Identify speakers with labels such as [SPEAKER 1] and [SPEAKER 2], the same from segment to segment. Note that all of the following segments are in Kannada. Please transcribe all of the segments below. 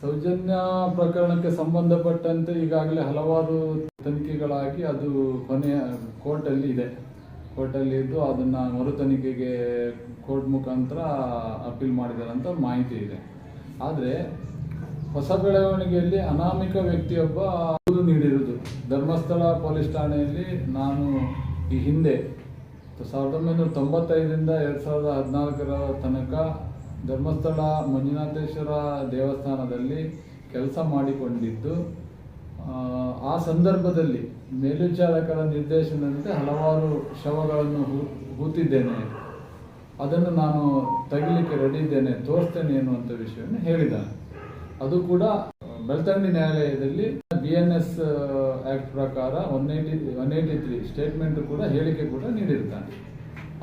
[SPEAKER 1] ಸೌಜನ್ಯ ಪ್ರಕರಣಕ್ಕೆ ಸಂಬಂಧಪಟ್ಟಂತೆ ಈಗಾಗಲೇ ಹಲವಾರು ತನಿಖೆಗಳಾಗಿ ಅದು ಕೊನೆಯ ಕೋರ್ಟಲ್ಲಿ ಇದೆ. ಕೋರ್ಟಲ್ಲಿ ಇದ್ದು ಅದನ್ನ ಮರು ತನಿಖೆಗೆ ಕೋರ್ಟ್ ಮುಖಾಂತರ ಅಪೀಲ್ ಮಾಡಿದ್ದಾರೆ ಅಂತ ಮಾಹಿತಿ ಇದೆ. ಆದರೆ ಹೊಸ ಬೆಳವಣಿಗೆಯಲ್ಲಿ ಅನಾಮಿಕ ವ್ಯಕ್ತಿಯೊಬ್ಬ ದೂರು ನೀಡಿರುವುದು. ಧರ್ಮಸ್ಥಳ ಪೊಲೀಸ್ ಠಾಣೆಯಲ್ಲಿ ನಾನು ಈ ಹಿಂದೆ ಸಾವಿರದ ಒಂಬೈನೂರ ತೊಂಬತ್ತೈದರಿಂದ ಎರಡು ಸಾವಿರದ ಹದಿನಾಲ್ಕರ ತನಕ ಧರ್ಮಸ್ಥಳ ಮಂಜುನಾಥೇಶ್ವರ ದೇವಸ್ಥಾನದಲ್ಲಿ ಕೆಲಸ ಮಾಡಿಕೊಂಡಿದ್ದು ಆ, ಸಂದರ್ಭದಲ್ಲಿ ಮೇಲ್ವಿಚಾರಕರ ನಿರ್ದೇಶನದಂತೆ ಹಲವಾರು ಶವಗಳನ್ನು ಹೂ- ಹೂತಿದ್ದೇನೆ. ಅದನ್ನು ನಾನು ತೆಗಿಲಿಕ್ಕೆ ರೆಡಿ ಇದ್ದೇನೆ ತೋರಿಸ್ತೇನೆ ಎನ್ನುವಂಥ ವಿಷಯವನ್ನು ಹೇಳಿದ. ಅದು ಕೂಡ ಬೆಳ್ತಂಡಿ ನ್ಯಾಯಾಲಯದಲ್ಲಿ ಬಿ ಎನ್ ಎಸ್ ಆಕ್ಟ್ ಪ್ರಕಾರ one eighty one eighty three statement ಕೂಡ ಹೇಳಿಕೆ ಕೂಡ ನೀಡಿರ್ತಾನೆ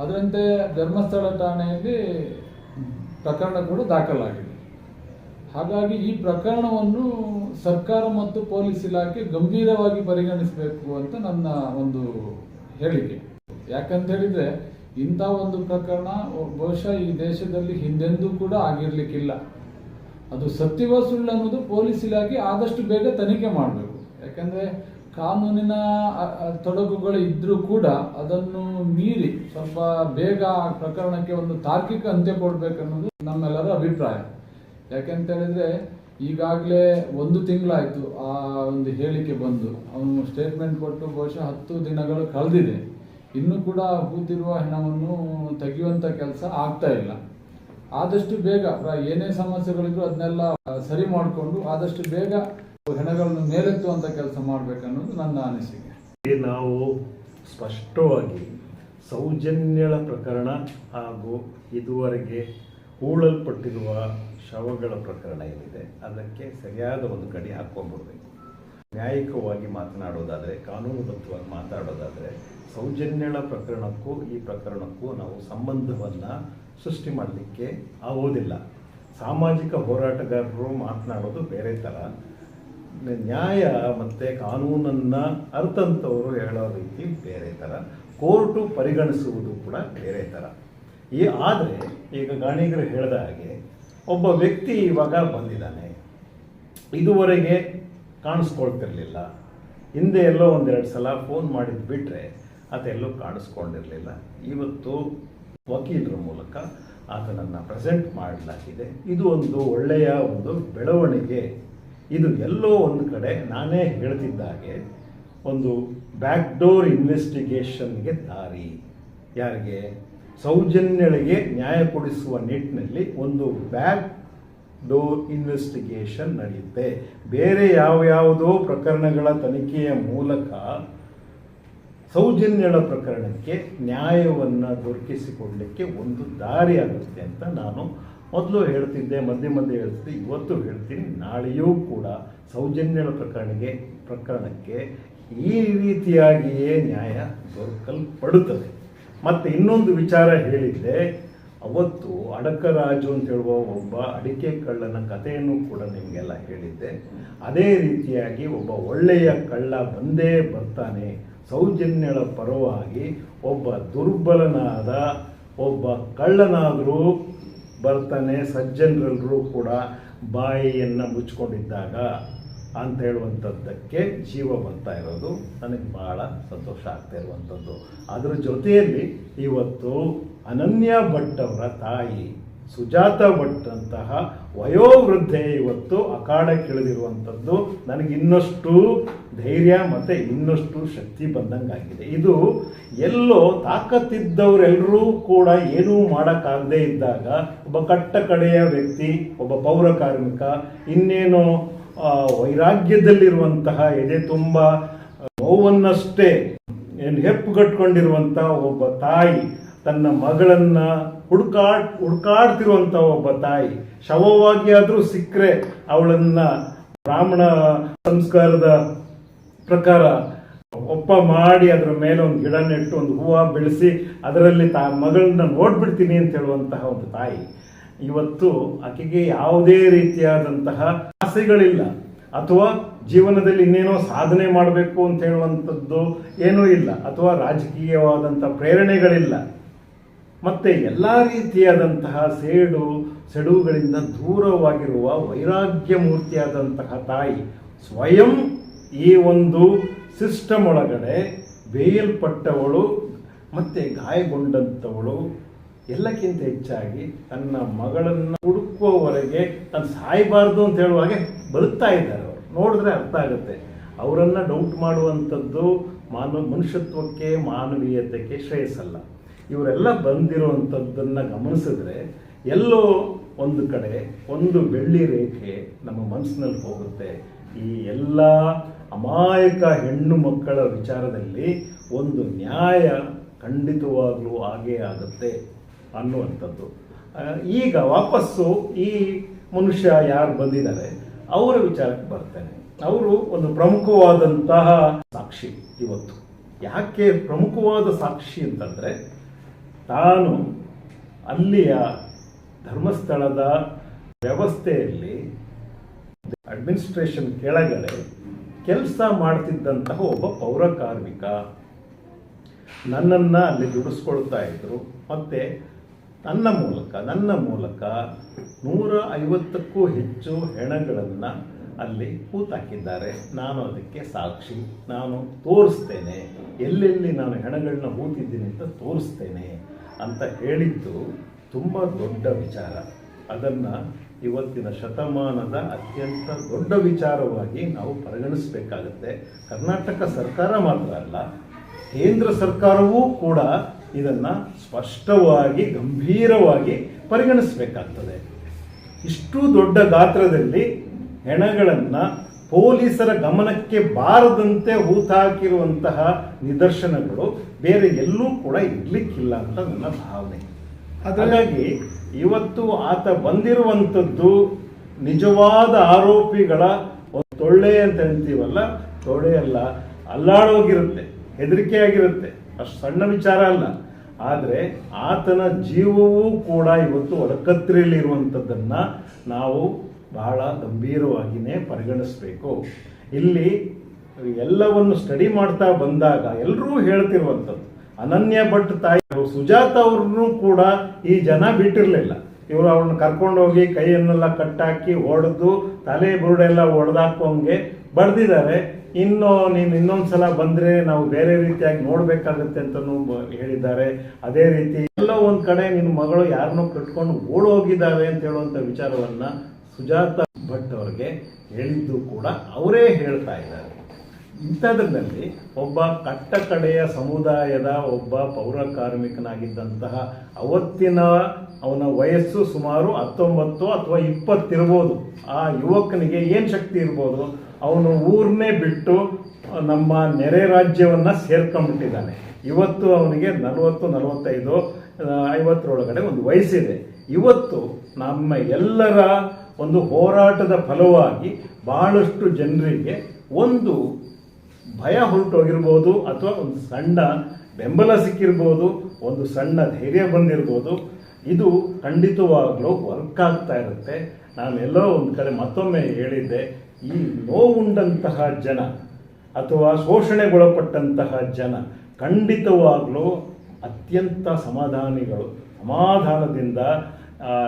[SPEAKER 1] ಅದರಂತೆ ಧರ್ಮಸ್ಥಳ ಠಾಣೆಯಲ್ಲಿ ಪ್ರಕರಣ ಕೂಡ ದಾಖಲಾಗಿದೆ. ಹಾಗಾಗಿ ಈ ಪ್ರಕರಣವನ್ನು ಸರ್ಕಾರ ಮತ್ತು ಪೊಲೀಸ್ ಇಲಾಖೆ ಗಂಭೀರವಾಗಿ ಪರಿಗಣಿಸಬೇಕು ಅಂತ ನನ್ನ ಒಂದು ಹೇಳಿಕೆ. ಯಾಕಂತ ಹೇಳಿದ್ರೆ, ಇಂಥ ಒಂದು ಪ್ರಕರಣ ಬಹುಶಃ ಈ ದೇಶದಲ್ಲಿ ಹಿಂದೆಂದೂ ಕೂಡ ಆಗಿರ್ಲಿಕ್ಕಿಲ್ಲ. ಅದು ಸತ್ಯವ ಸುಳ್ಳು ಅನ್ನೋದು ಪೊಲೀಸ್ ಇಲಾಖೆ ಆದಷ್ಟು ಬೇಗ ತನಿಖೆ ಮಾಡಬೇಕು. ಯಾಕಂದ್ರೆ ಕಾನೂನಿನ ತೊಡಕುಗಳು ಇದ್ರೂ ಕೂಡ ಅದನ್ನು ಮೀರಿ ಸ್ವಲ್ಪ ಬೇಗ ಆ ಪ್ರಕರಣಕ್ಕೆ ಒಂದು ತಾರ್ಕಿಕ ಅಂತ್ಯ ಕೊಡ್ಬೇಕನ್ನೋದು ನಮ್ಮೆಲ್ಲರ ಅಭಿಪ್ರಾಯ. ಯಾಕೆಂತ ಹೇಳಿದ್ರೆ ಈಗಾಗಲೇ ಒಂದು ತಿಂಗಳಾಯ್ತು ಆ ಒಂದು ಹೇಳಿಕೆ ಬಂದು. ಅವನು ಸ್ಟೇಟ್ಮೆಂಟ್ ಕೊಟ್ಟು ಬಹುಶಃ ಹತ್ತು ದಿನಗಳು ಕಳೆದಿದೆ. ಇನ್ನೂ ಕೂಡ ಕೂತಿರುವ ಹೆಣವನ್ನು ತೆಗೆಯುವಂತ ಕೆಲಸ ಆಗ್ತಾ ಇಲ್ಲ. ಆದಷ್ಟು ಬೇಗ, ಏನೇ ಸಮಸ್ಯೆಗಳಿದ್ರು ಅದನ್ನೆಲ್ಲ ಸರಿ ಮಾಡಿಕೊಂಡು, ಆದಷ್ಟು ಬೇಗ ಹೆಣಗಳನ್ನು ಮೇಲೆತ್ತುವಂತ ಕೆಲಸ ಮಾಡ್ಬೇಕನ್ನೋದು ನನ್ನ ಅನಿಸಿಕೆ.
[SPEAKER 2] ನಾವು ಸ್ಪಷ್ಟವಾಗಿ ಸೌಜನ್ಯಳ ಪ್ರಕರಣ ಹಾಗೂ ಇದುವರೆಗೆ ಹೂಳಲ್ಪಟ್ಟಿರುವ ಶವಗಳ ಪ್ರಕರಣ ಏನಿದೆ, ಅದಕ್ಕೆ ಸರಿಯಾದ ಒಂದು ಗಡಿ ಹಾಕ್ಕೊಂಡ್ಬಿಡ್ಬೇಕು. ನ್ಯಾಯಿಕವಾಗಿ ಮಾತನಾಡೋದಾದರೆ, ಕಾನೂನುಬದ್ಧವಾಗಿ ಮಾತಾಡೋದಾದರೆ ಸೌಜನ್ಯಳ ಪ್ರಕರಣಕ್ಕೂ ಈ ಪ್ರಕರಣಕ್ಕೂ ನಾವು ಸಂಬಂಧವನ್ನು ಸೃಷ್ಟಿ ಮಾಡಲಿಕ್ಕೆ ಆಗೋದಿಲ್ಲ. ಸಾಮಾಜಿಕ ಹೋರಾಟಗಾರರು ಮಾತನಾಡೋದು ಬೇರೆ ಥರ ನ್ಯಾಯ ಮತ್ತು ಕಾನೂನನ್ನು ಅರ್ಥಂಥವರು ಹೇಳೋ ರೀತಿ ಬೇರೆ ಥರ ಕೋರ್ಟು ಪರಿಗಣಿಸುವುದು ಕೂಡ ಬೇರೆ ಥರ ಈ ಆದರೆ ಈಗ ಗಾಣಿಗರು ಹೇಳಿದ ಹಾಗೆ ಒಬ್ಬ ವ್ಯಕ್ತಿ ಇವಾಗ ಬಂದಿದ್ದಾನೆ. ಇದುವರೆಗೆ ಕಾಣಿಸ್ಕೊಳ್ತಿರ್ಲಿಲ್ಲ. ಹಿಂದೆ ಎಲ್ಲೋ ಒಂದೆರಡು ಸಲ ಫೋನ್ ಮಾಡಿದ್ದು ಬಿಟ್ಟರೆ ಅದೆಲ್ಲೋ ಕಾಣಿಸ್ಕೊಂಡಿರಲಿಲ್ಲ. ಇವತ್ತು ವಕೀಲರ ಮೂಲಕ ಆತನನ್ನು ಪ್ರೆಸೆಂಟ್ ಮಾಡಲಾಗಿದೆ. ಇದು ಒಂದು ಒಳ್ಳೆಯ ಒಂದು ಬೆಳವಣಿಗೆ ಇದು ಎಲ್ಲೋ ಒಂದು ಕಡೆ ನಾನೇ ಹೇಳ್ತಿದ್ದ ಹಾಗೆ ಒಂದು ಬ್ಯಾಕ್ಡೋರ್ ಇನ್ವೆಸ್ಟಿಗೇಷನ್ಗೆ ದಾರಿ. ಯಾರಿಗೆ? ಸೌಜನ್ಯಳಿಗೆ ನ್ಯಾಯ ಕೊಡಿಸುವ ನಿಟ್ಟಿನಲ್ಲಿ ಒಂದು ಬ್ಯಾಕ್ ಡೋರ್ ಇನ್ವೆಸ್ಟಿಗೇಷನ್ ನಡೆಯುತ್ತೆ. ಬೇರೆ ಯಾವ ಯಾವುದೋ ಪ್ರಕರಣಗಳ ತನಿಖೆಯ ಮೂಲಕ ಸೌಜನ್ಯಳ ಪ್ರಕರಣಕ್ಕೆ ನ್ಯಾಯವನ್ನು ದೊರಕಿಸಿಕೊಡಲಿಕ್ಕೆ ಒಂದು ದಾರಿ ಆಗುತ್ತೆ ಅಂತ ನಾನು ಮೊದಲು ಹೇಳ್ತಿದ್ದೆ ಮಧ್ಯೆ ಮಧ್ಯೆ ಹೇಳ್ತಿದ್ದೆ, ಇವತ್ತು ಹೇಳ್ತೀನಿ. ನಾಳೆಯೂ ಕೂಡ ಸೌಜನ್ಯಳ ಪ್ರಕರಣಕ್ಕೆ ಪ್ರಕರಣಕ್ಕೆ ಈ ರೀತಿಯಾಗಿಯೇ ನ್ಯಾಯ ದೊರಕಲ್ಪಡುತ್ತದೆ. ಮತ್ತು ಇನ್ನೊಂದು ವಿಚಾರ ಹೇಳಿದ್ದೆ. ಅವತ್ತು ಅಡಕರಾಜು ಅಂತ ಹೇಳುವ ಒಬ್ಬ ಅಡಿಕೆ ಕಳ್ಳನ ಕಥೆಯನ್ನು ಕೂಡ ನಿಮಗೆಲ್ಲ ಹೇಳಿದ್ದೆ. ಅದೇ ರೀತಿಯಾಗಿ ಒಬ್ಬ ಒಳ್ಳೆಯ ಕಳ್ಳ ಬಂದೇ ಬರ್ತಾನೆ. ಸೌಜನ್ಯಳ ಪರವಾಗಿ ಒಬ್ಬ ದುರ್ಬಲನಾದ, ಒಬ್ಬ ಕಳ್ಳನಾದರೂ ಬರ್ತಾನೆ, ಸಜ್ಜನರೆಲ್ಲರೂ ಕೂಡ ಬಾಯಿಯನ್ನು ಮುಚ್ಕೊಂಡಿದ್ದಾಗ ಅಂತ ಹೇಳುವಂಥದ್ದಕ್ಕೆ ಜೀವ ಬರ್ತಾ ಇರೋದು. ನನಗೆ ಭಾಳ ಸಂತೋಷ ಆಗ್ತಾ ಇರುವಂಥದ್ದು ಅದರ ಜೊತೆಯಲ್ಲಿ ಇವತ್ತು ಅನನ್ಯ ಭಟ್ ಅವರ ತಾಯಿ ಸುಜಾತ ಭಟ್ ಅಂತಹ ವಯೋವೃದ್ಧೆ ಇವತ್ತು ಅಖಾಡಕ್ಕಿಳಿದಿರುವಂಥದ್ದು ನನಗೆ ಇನ್ನಷ್ಟು ಧೈರ್ಯ ಮತ್ತು ಇನ್ನಷ್ಟು ಶಕ್ತಿ ಬಂದಂಗಾಗಿದೆ. ಇದು ಎಲ್ಲೋ ತಾಕತ್ತಿದ್ದವರೆಲ್ಲರೂ ಕೂಡ ಏನೂ ಮಾಡೋಕ್ಕಾಗದೇ ಇದ್ದಾಗ ಒಬ್ಬ ಕಟ್ಟ ಕಡೆಯ ವ್ಯಕ್ತಿ, ಒಬ್ಬ ಪೌರ ಕಾರ್ಮಿಕ, ಇನ್ನೇನು ವೈರಾಗ್ಯದಲ್ಲಿರುವಂತಹ, ಎದೆ ತುಂಬ ನೋವನ್ನಷ್ಟೇ, ಏನು ಹೆಪ್ಪುಗಟ್ಕೊಂಡಿರುವಂಥ ಒಬ್ಬ ತಾಯಿ ತನ್ನ ಮಗಳನ್ನ ಹುಡುಕಾಡ್ ಹುಡುಕಾಡ್ತಿರುವಂತ ಒಬ್ಬ ತಾಯಿ. ಶವವಾಗಿ ಆದರೂ ಸಿಕ್ಕರೆ ಅವಳನ್ನ ಬ್ರಾಹ್ಮಣ ಸಂಸ್ಕಾರದ ಪ್ರಕಾರ ಒಪ್ಪ ಮಾಡಿ ಅದರ ಮೇಲೆ ಒಂದು ಗಿಡ ನೆಟ್ಟು ಒಂದು ಹೂವು ಬೆಳೆಸಿ ಅದರಲ್ಲಿ ತಾ ಮಗಳನ್ನ ನೋಡ್ಬಿಡ್ತೀನಿ ಅಂತ ಹೇಳುವಂತಹ ಒಂದು ತಾಯಿ. ಇವತ್ತು ಆಕೆಗೆ ಯಾವುದೇ ರೀತಿಯಾದಂತಹ ಆಸೆಗಳಿಲ್ಲ. ಅಥವಾ ಜೀವನದಲ್ಲಿ ಇನ್ನೇನೋ ಸಾಧನೆ ಮಾಡಬೇಕು ಅಂತ ಹೇಳುವಂಥದ್ದು ಏನೂ ಇಲ್ಲ. ಅಥವಾ ರಾಜಕೀಯವಾದಂಥ ಪ್ರೇರಣೆಗಳಿಲ್ಲ. ಮತ್ತೆ ಎಲ್ಲ ರೀತಿಯಾದಂತಹ ಸೇಡು ಸೆಡುಗಳಿಂದ ದೂರವಾಗಿರುವ ವೈರಾಗ್ಯ ಮೂರ್ತಿಯಾದಂತಹ ತಾಯಿ ಸ್ವಯಂ ಈ ಒಂದು ಸಿಸ್ಟಮ್ ಒಳಗಡೆ ಬೇಯಲ್ಪಟ್ಟವಳು ಮತ್ತು ಗಾಯಗೊಂಡಂಥವಳು. ಎಲ್ಲಕ್ಕಿಂತ ಹೆಚ್ಚಾಗಿ ತನ್ನ ಮಗಳನ್ನು ಹುಡುಕುವವರೆಗೆ ತಾನು ಸಾಯಬಾರ್ದು ಅಂತ ಹೇಳುವಾಗೆ ಬರುತ್ತಾ ಇದ್ದಾರೆ ಅವರು. ನೋಡಿದ್ರೆ ಅರ್ಥ ಆಗುತ್ತೆ. ಅವರನ್ನು ಡೌಟ್ ಮಾಡುವಂಥದ್ದು ಮಾನವ ಮನುಷ್ಯತ್ವಕ್ಕೆ, ಮಾನವೀಯತೆಗೆ ಶ್ರೇಯಸ್ಸಲ್ಲ. ಇವರೆಲ್ಲ ಬಂದಿರುವಂಥದ್ದನ್ನು ಗಮನಿಸಿದ್ರೆ ಎಲ್ಲೋ ಒಂದು ಕಡೆ ಒಂದು ಬೆಳ್ಳಿ ರೇಖೆ ನಮ್ಮ ಮನಸ್ಸಿನಲ್ಲಿ ಹೋಗುತ್ತೆ. ಈ ಎಲ್ಲ ಅಮಾಯಕ ಹೆಣ್ಣು ಮಕ್ಕಳ ವಿಚಾರದಲ್ಲಿ ಒಂದು ನ್ಯಾಯ ಖಂಡಿತವಾಗಲೂ ಆಗೇ ಆಗುತ್ತೆ ಅನ್ನುವಂಥದ್ದು. ಈಗ ವಾಪಸ್ಸು ಈ ಮನುಷ್ಯ ಯಾರು ಬಂದಿದ್ದಾರೆ, ಅವರ ವಿಚಾರಕ್ಕೆ ಬರ್ತೇನೆ. ಅವರು ಒಂದು ಪ್ರಮುಖವಾದಂತಹ ಸಾಕ್ಷಿ ಇವತ್ತು. ಯಾಕೆ ಪ್ರಮುಖವಾದ ಸಾಕ್ಷಿ ಅಂತಂದ್ರೆ ತಾನು ಅಲ್ಲಿಯ ಧರ್ಮಸ್ಥಳದ ವ್ಯವಸ್ಥೆಯಲ್ಲಿ ಅಡ್ಮಿನಿಸ್ಟ್ರೇಷನ್ ಕೆಳಗಡೆ ಕೆಲಸ ಮಾಡ್ತಿದ್ದಂತಹ ಒಬ್ಬ ಪೌರ ಕಾರ್ಮಿಕ ನನ್ನನ್ನು ಅಲ್ಲಿ ದುಡಿಸ್ಕೊಳ್ತಾ ಇದ್ರು. ಮತ್ತು ನನ್ನ ಮೂಲಕ ನನ್ನ ಮೂಲಕ ನೂರ ಐವತ್ತಕ್ಕೂ ಹೆಚ್ಚು ಹೆಣಗಳನ್ನು ಅಲ್ಲಿ ಹೂತಾಕಿದ್ದಾರೆ. ನಾನು ಅದಕ್ಕೆ ಸಾಕ್ಷಿ. ನಾನು ತೋರಿಸ್ತೇನೆ. ಎಲ್ಲೆಲ್ಲಿ ನಾನು ಹೆಣಗಳನ್ನ ಹೂತಿದ್ದೀನಿ ಅಂತ ತೋರಿಸ್ತೇನೆ. ಅಂತ ಹೇಳಿದ್ದು ತುಂಬ ದೊಡ್ಡ ವಿಚಾರ. ಅದನ್ನು ಇವತ್ತಿನ ಶತಮಾನದ ಅತ್ಯಂತ ದೊಡ್ಡ ವಿಚಾರವಾಗಿ ನಾವು ಪರಿಗಣಿಸಬೇಕಾಗುತ್ತೆ. ಕರ್ನಾಟಕ ಸರ್ಕಾರ ಮಾತ್ರ ಅಲ್ಲ, ಕೇಂದ್ರ ಸರ್ಕಾರವೂ ಕೂಡ ಇದನ್ನು ಸ್ಪಷ್ಟವಾಗಿ, ಗಂಭೀರವಾಗಿ ಪರಿಗಣಿಸಬೇಕಾಗ್ತದೆ. ಇಷ್ಟು ದೊಡ್ಡ ಗಾತ್ರದಲ್ಲಿ ಹೆಣಗಳನ್ನು ಪೊಲೀಸರ ಗಮನಕ್ಕೆ ಬಾರದಂತೆ ಹೂತಾಕಿರುವಂತಹ ನಿದರ್ಶನಗಳು ಬೇರೆ ಎಲ್ಲೂ ಕೂಡ ಇರ್ಲಿಕ್ಕಿಲ್ಲ ಅಂತ ನನ್ನ ಭಾವನೆ. ಹಾಗಾಗಿ ಇವತ್ತು ಆತ ಬಂದಿರುವಂಥದ್ದು ನಿಜವಾದ ಆರೋಪಿಗಳ ಒಂದು ತೊಳ್ಳೆ ಅಂತ ಹೇಳ್ತೀವಲ್ಲ ತೊಳೆ ಅಲ್ಲ ಅಲ್ಲಾಡೋಗಿರುತ್ತೆ ಹೆದರಿಕೆ ಆಗಿರುತ್ತೆ ಅಷ್ಟು ಸಣ್ಣ ವಿಚಾರ ಅಲ್ಲ. ಆದರೆ ಆತನ ಜೀವವೂ ಕೂಡ ಇವತ್ತು ಒಡಕತ್ರಿಯಲ್ಲಿರುವಂಥದ್ದನ್ನ ನಾವು ಬಹಳ ಗಂಭೀರವಾಗಿಯೇ ಪರಿಗಣಿಸಬೇಕು. ಇಲ್ಲಿ ಎಲ್ಲವನ್ನು ಸ್ಟಡಿ ಮಾಡ್ತಾ ಬಂದಾಗ ಎಲ್ಲರೂ ಹೇಳ್ತಿರುವಂಥದ್ದು, ಅನನ್ಯ ಭಟ್ ತಾಯಿ ಸುಜಾತ ಅವ್ರನ್ನೂ ಕೂಡ ಈ ಜನ ಬಿಟ್ಟಿರಲಿಲ್ಲ. ಇವರು ಅವ್ರನ್ನ ಕರ್ಕೊಂಡೋಗಿ ಕೈಯನ್ನೆಲ್ಲ ಕಟ್ಟಾಕಿ ಹೊಡೆದು ತಲೆ ಬುರುಡೆಲ್ಲ ಹೊಡೆದಾಕೋಂಗೆ ಬರ್ದಿದ್ದಾರೆ. ಇನ್ನು ನೀನು ಇನ್ನೊಂದು ಸಲ ಬಂದರೆ ನಾವು ಬೇರೆ ರೀತಿಯಾಗಿ ನೋಡಬೇಕಾಗುತ್ತೆ ಅಂತಲೂ ಹೇಳಿದ್ದಾರೆ. ಅದೇ ರೀತಿ ಎಲ್ಲೋ ಒಂದು ಕಡೆ ನಿನ್ನ ಮಗಳು ಯಾರನ್ನೋ ಕಟ್ಕೊಂಡು ಓಡೋಗಿದ್ದಾವೆ ಅಂತ ಹೇಳುವಂಥ ವಿಚಾರವನ್ನ ಸುಜಾತ ಭಟ್ ಅವ್ರಿಗೆ ಹೇಳಿದ್ದು ಕೂಡ ಅವರೇ ಹೇಳ್ತಾ ಇದ್ದಾರೆ. ಇಂಥದ್ರಲ್ಲಿ ಒಬ್ಬ ಕಟ್ಟಕಡೆಯ ಸಮುದಾಯದ ಒಬ್ಬ ಪೌರ ಕಾರ್ಮಿಕನಾಗಿದ್ದಂತಹ ಅವತ್ತಿನ ಅವನ ವಯಸ್ಸು ಸುಮಾರು ಹತ್ತೊಂಬತ್ತು ಅಥವಾ ಇಪ್ಪತ್ತಿರ್ಬೋದು. ಆ ಯುವಕನಿಗೆ ಏನು ಶಕ್ತಿ ಇರ್ಬೋದು? ಅವನು ಊರನ್ನೇ ಬಿಟ್ಟು ನಮ್ಮ ನೆರೆ ರಾಜ್ಯವನ್ನ ಸೇರ್ಕೊಂಡ್ಬಿಟ್ಟಿದ್ದಾನೆ. ಇವತ್ತು ಅವನಿಗೆ ನಲವತ್ತು, ನಲವತ್ತೈದು ಐವತ್ತರೊಳಗಡೆ ಒಂದು ವಯಸ್ಸಿದೆ. ಇವತ್ತು ನಮ್ಮ ಎಲ್ಲರ ಒಂದು ಹೋರಾಟದ ಫಲವಾಗಿ ಬಹಳಷ್ಟು ಜನರಿಗೆ ಒಂದು ಭಯ ಹೊರಟೋಗಿರ್ಬೋದು ಅಥವಾ ಒಂದು ಸಣ್ಣ ಬೆಂಬಲ ಸಿಕ್ಕಿರ್ಬೋದು, ಒಂದು ಸಣ್ಣ ಧೈರ್ಯ ಬಂದಿರ್ಬೋದು. ಇದು ಖಂಡಿತವಾಗ್ಲೂ ವರ್ಕ್ ಆಗ್ತಾ ಇರುತ್ತೆ. ನಾನೆಲ್ಲೋ ಒಂದು ಕಡೆ ಮತ್ತೊಮ್ಮೆ ಹೇಳಿದ್ದೆ, ಈ ನೋವುಂಡಂತಹ ಜನ ಅಥವಾ ಶೋಷಣೆಗೊಳಪಟ್ಟಂತಹ ಜನ ಖಂಡಿತವಾಗ್ಲೂ ಅತ್ಯಂತ ಸಮಾಧಾನಿಗಳು. ಸಮಾಧಾನದಿಂದ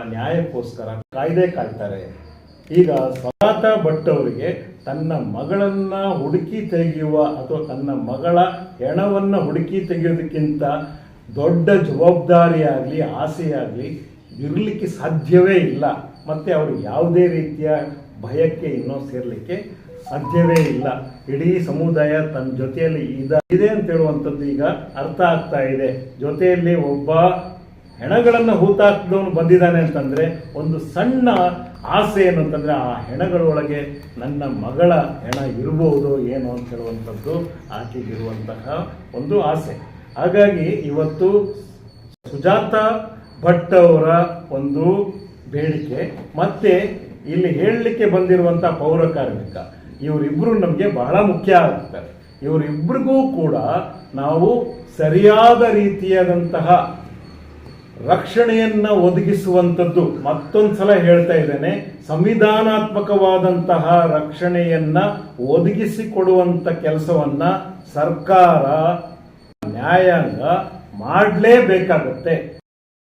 [SPEAKER 2] ನ್ಯಾಯಕ್ಕೋಸ್ಕರ ಕಾಯ್ದೆ ಕಾಯ್ತಾರೆ. ಈಗ ಸ್ವಗಾತ ಭಟ್ ಅವರಿಗೆ ತನ್ನ ಮಗಳನ್ನ ಹುಡುಕಿ ತೆಗೆಯುವ ಅಥವಾ ತನ್ನ ಮಗಳ ಹೆಣವನ್ನ ಹುಡುಕಿ ತೆಗೆಯೋದಕ್ಕಿಂತ ದೊಡ್ಡ ಜವಾಬ್ದಾರಿಯಾಗಲಿ, ಆಸೆಯಾಗಲಿ ಇರಲಿಕ್ಕೆ ಸಾಧ್ಯವೇ ಇಲ್ಲ. ಮತ್ತೆ ಅವರು ಯಾವುದೇ ರೀತಿಯ ಭಯಕ್ಕೆ ಇನ್ನೂ ಸೇರಲಿಕ್ಕೆ ಸಾಧ್ಯವೇ ಇಲ್ಲ. ಇಡೀ ಸಮುದಾಯ ತನ್ನ ಜೊತೆಯಲ್ಲಿ ಇದೆ ಅಂತ ಹೇಳುವಂಥದ್ದು ಈಗ ಅರ್ಥ ಆಗ್ತಾ ಇದೆ. ಜೊತೆಯಲ್ಲಿ ಒಬ್ಬ ಹೆಣಗಳನ್ನು ಹೂತಾಕಿದವನು ಬಂದಿದ್ದಾನೆ ಅಂತಂದರೆ ಒಂದು ಸಣ್ಣ ಆಸೆ ಏನು ಅಂತಂದರೆ ಆ ಹೆಣಗಳೊಳಗೆ ನನ್ನ ಮಗಳ ಹೆಣ ಇರಬಹುದು ಏನು ಅಂತ ಹೇಳುವಂಥದ್ದು ಆಕೆಗಿರುವಂತಹ ಒಂದು ಆಸೆ. ಹಾಗಾಗಿ ಇವತ್ತು ಸುಜಾತ ಭಟ್ ಅವರ ಒಂದು ಬೇಡಿಕೆ. ಮತ್ತೆ ಇಲ್ಲಿ ಹೇಳಲಿಕ್ಕೆ ಬಂದಿರುವಂಥ ಪೌರ ಕಾರ್ಮಿಕ ಇವರಿಬ್ಬರು ನಮಗೆ ಬಹಳ ಮುಖ್ಯ ಆಗ್ತಾರೆ. ಇವರಿಬ್ಬರಿಗೂ ಕೂಡ ನಾವು ಸರಿಯಾದ ರೀತಿಯಾದಂತಹ ರಕ್ಷಣೆಯನ್ನ ಒದಗಿಸುವಂಥದ್ದು ಮತ್ತೊಂದ್ಸಲ ಹೇಳ್ತಾ ಇದ್ದೇನೆ ಸಂವಿಧಾನಾತ್ಮಕವಾದಂತಹ ರಕ್ಷಣೆಯನ್ನ ಒದಗಿಸಿಕೊಡುವಂಥ ಕೆಲಸವನ್ನ ಸರ್ಕಾರ ನ್ಯಾಯಾಂಗ ಮಾಡಲೇಬೇಕಾಗತ್ತೆ.